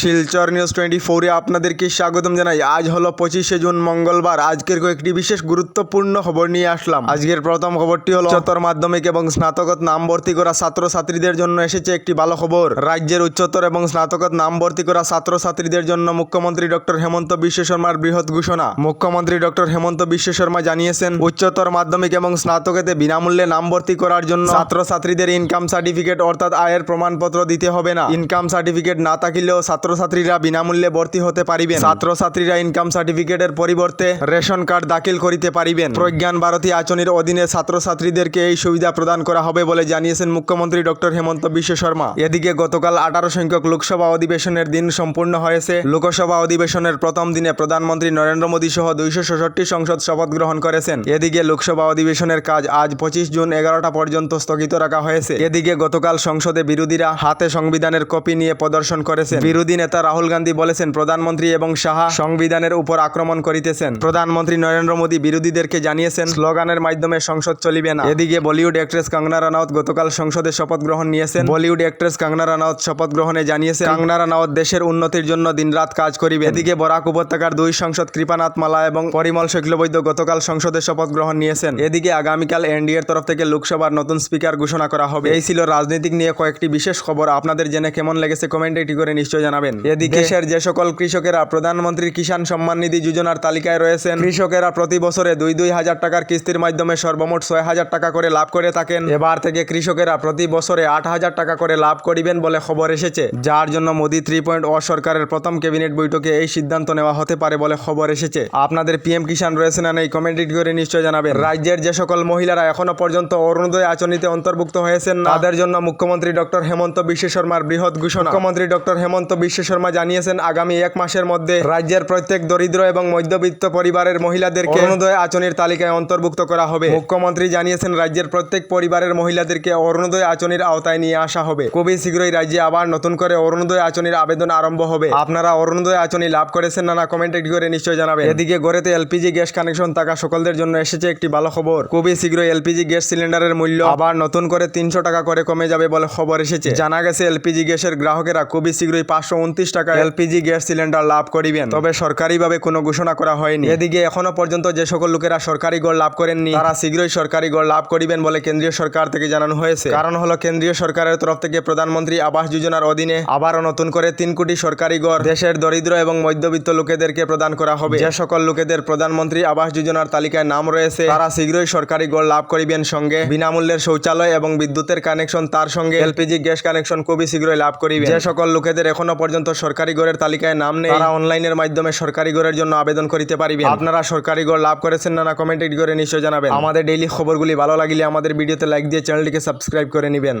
Silchar news twenty ফোরে আপনাদেরকে স্বাগতম জানাই। আজ হলো পঁচিশে জুন, মঙ্গলবার। আজকের কয়েকটি বিশেষ গুরুত্বপূর্ণ খবর নিয়ে আসলাম। আজকের প্রথম খবরটি হলো উচ্চতর মাধ্যমিক এবং স্নাতকত নাম ভর্তি করা ছাত্রছাত্রীদের জন্য এসেছে একটি ভালো খবর। রাজ্যের উচ্চতর এবং স্নাতকত নাম ভর্তি করা ছাত্রছাত্রীদের জন্য মুখ্যমন্ত্রী ডক্টর হেমন্ত বিশ্ব শর্মার বৃহৎ ঘোষণা। মুখ্যমন্ত্রী ডক্টর হেমন্ত বিশ্ব শর্মা জানিয়েছেন, উচ্চতর মাধ্যমিক এবং স্নাতকতে বিনামূল্যে নাম ভর্তি করার জন্য ছাত্রছাত্রীদের ইনকাম সার্টিফিকেট অর্থাৎ আয়ের প্রমাণপত্র দিতে হবে না। ইনকাম সার্টিফিকেট না থাকলেও ছাত্রছাত্রীরা বিনামূল্যে ভর্তি হতে পারিবেন। ছাত্রছাত্রীরা ইনকাম সার্টিফিকেটের পরিবর্তে রেশন কার্ড দাখিল করিতে পারিবেন। প্রজ্ঞান ভারতী আচনির অধীনে ছাত্রছাত্রীদেরকে এই সুবিধা প্রদান করা হবে বলে জানিয়েছেন মুখ্যমন্ত্রী ডক্টর হেমন্ত বিশ্ব শর্মা। এদিকে গতকাল আঠারো সংখ্যক লোকসভা অধিবেশনের দিন সম্পূর্ণ হয়েছে। লোকসভা অধিবেশনের প্রথম দিনে প্রধানমন্ত্রী নরেন্দ্র মোদী সহ দুইশো ষষট্টি সংসদ শপথ গ্রহণ করেছেন। এদিকে লোকসভা অধিবেশনের কাজ আজ পঁচিশ জুন এগারোটা পর্যন্ত স্থগিত রাখা হয়েছে। এদিকে গতকাল সংসদে বিরোধীরা হাতে সংবিধানের কপি নিয়ে প্রদর্শন করেছেন। বিরোধী নেতা রাহুল গান্ধী বলেছেন, প্রধানমন্ত্রী এবং সাহা সংবিধানের উপর আক্রমণ করিতেছেন। প্রধানমন্ত্রী নরেন্দ্র মোদী বিরোধীদেরকে জানিয়েছেন, স্লোগানের মাধ্যমে সংসদ চলিবে না। এদিকে বলিউড অ্যাক্ট্রেস কাঙ্গনা রানাওয়াত গতকাল সংসদে শপথ গ্রহণ নিয়েছেন। বলিউড অ্যাক্ট্রেস কাঙ্গনা রানাওয়াত শপথ গ্রহণে জানিয়েছেন, কাঙ্গনা রানাওয়াত দেশের উন্নতির জন্য দিনরাত কাজ করিবে এদিকে বরাক উপত্যকার দুই সংসদ কৃপানাথ মালা এবং পরিমল শুক্লবৈদ্য গতকাল সংসদে শপথ গ্রহণ নিয়েছেন। এদিকে আগামীকাল এনডিএর তরফ থেকে লোকসভার নতুন স্পিকার ঘোষণা করা হবে। এই ছিল রাজনৈতিক নিয়ে কয়েকটি বিশেষ খবর। আপনাদের জেনে কেমন লেগেছে কমেন্টে একটি করে নিশ্চয় জানাবেন। এদিকে দেশের যে সকল কৃষকেরা প্রধানমন্ত্রী কিষাণ সম্মান নিধি যোজনার তালিকায় রয়েছেন কৃষকেরা প্রতি বছরে দুই দুই হাজার টাকার কিস্তির মাধ্যমে সর্বমোট ছয় হাজার টাকা করে লাভ করে থাকেন। এবার থেকে কৃষকেরা প্রতি বছরে আট হাজার টাকা করে লাভ করিবেন বলে খবর এসেছে। যার জন্য মোদি থ্রি পয়েন্ট ও সরকারের প্রথম ক্যাবিনেট বৈঠকে এই সিদ্ধান্ত নেওয়া হতে পারে বলে খবর এসেছে। আপনাদের পিএম কিষাণ রয়েছে না নেই কমেন্ট করে নিশ্চয় জানাবেন। রাজ্যের যে সকল মহিলারা এখনও পর্যন্ত অরুণোদয় আচনিতে অন্তর্ভুক্ত হয়েছেন তাদের জন্য মুখ্যমন্ত্রী ডক্টর হেমন্ত বিশ্ব শর্মার বৃহৎ ঘোষণা। মুখ্যমন্ত্রী ডক্টর হেমন্ত বিশ্ব শর্মা জানিয়েছেন, আগামী এক মাসের মধ্যে রাজ্যের প্রত্যেক দরিদ্র এবং মধ্যবিত্ত পরিবারের মহিলাদেরকে অরুণোদয় আচনির তালিকায় অন্তর্ভুক্ত করা হবে। মুখ্যমন্ত্রী জানিয়েছেন, রাজ্যের প্রত্যেক পরিবারের মহিলাদেরকে অরুণোদয় আচনির আওতায় নিয়ে আসা হবে। খুবই শীঘ্রই রাজ্যে আবার নতুন করে অরুণোদয় আচনির আবেদন আরম্ভ হবে। আপনারা অরুণোদয় আচনি লাভ করেছেন না না কমেন্ট একটি করে নিশ্চয় জানাবেন। এদিকে গড়েতে এলপিজি গ্যাস কানেকশন থাকা সকলদের জন্য এসেছে একটি ভালো খবর। খুবই শীঘ্রই এলপিজি গ্যাস সিলিন্ডারের মূল্য আবার নতুন করে তিনশো টাকা করে কমে যাবে বলে খবর এসেছে। জানা গেছে, এলপিজি গ্যাসের গ্রাহকেরা খুবই শীঘ্রই পাঁচশো উনত্রিশ টাকা এলপিজি গ্যাস সিলিন্ডার লাভ করিবেন। তবে সরকারিভাবে কোনো ঘোষণা করা হয়নি। এদিকে এখনও পর্যন্ত যে সকল লোকেরা সরকারি গড় লাভ করেননি, তারা শীঘ্রই সরকারি গড় লাভ করিবেন বলে কেন্দ্রীয় সরকার থেকে জানানো হয়েছে। কারণ হলো, কেন্দ্রীয় সরকারের তরফ থেকে প্রধানমন্ত্রী আবাস যোজনার অধীনে আবারও নতুন করে তিন কোটি সরকারি গড় দেশের দরিদ্র এবং মধ্যবিত্ত লোকেদেরকে প্রদান করা হবে। যে সকল লোকেদের প্রধানমন্ত্রী আবাস যোজনার তালিকায় নাম রয়েছে, তারা শীঘ্রই সরকারি গড় লাভ করিবেন সঙ্গে বিনামূল্যের শৌচালয় এবং বিদ্যুতের কানেকশন, তার সঙ্গে এলপিজি গ্যাস কানেকশন খুবই শীঘ্রই লাভ করিবেন। যে সকল লোকেদের এখনও পর্যন্ত সরকারি গড়ের তালিকায় নাম নেই। তারা অনলাইনের মাধ্যমে সরকারি গড়ের জন্য আবেদন করিতে পারিবেন। আপনারা সরকারি গড় লাভ করেছেন না না কমেন্ট করে নিশ্চয় জানাবেন। আমাদের ডেইলি খবরগুলি ভালো লাগলে আমাদের ভিডিওতে লাইক দিয়ে চ্যানেলটিকে সাবস্ক্রাইব করে নেবেন।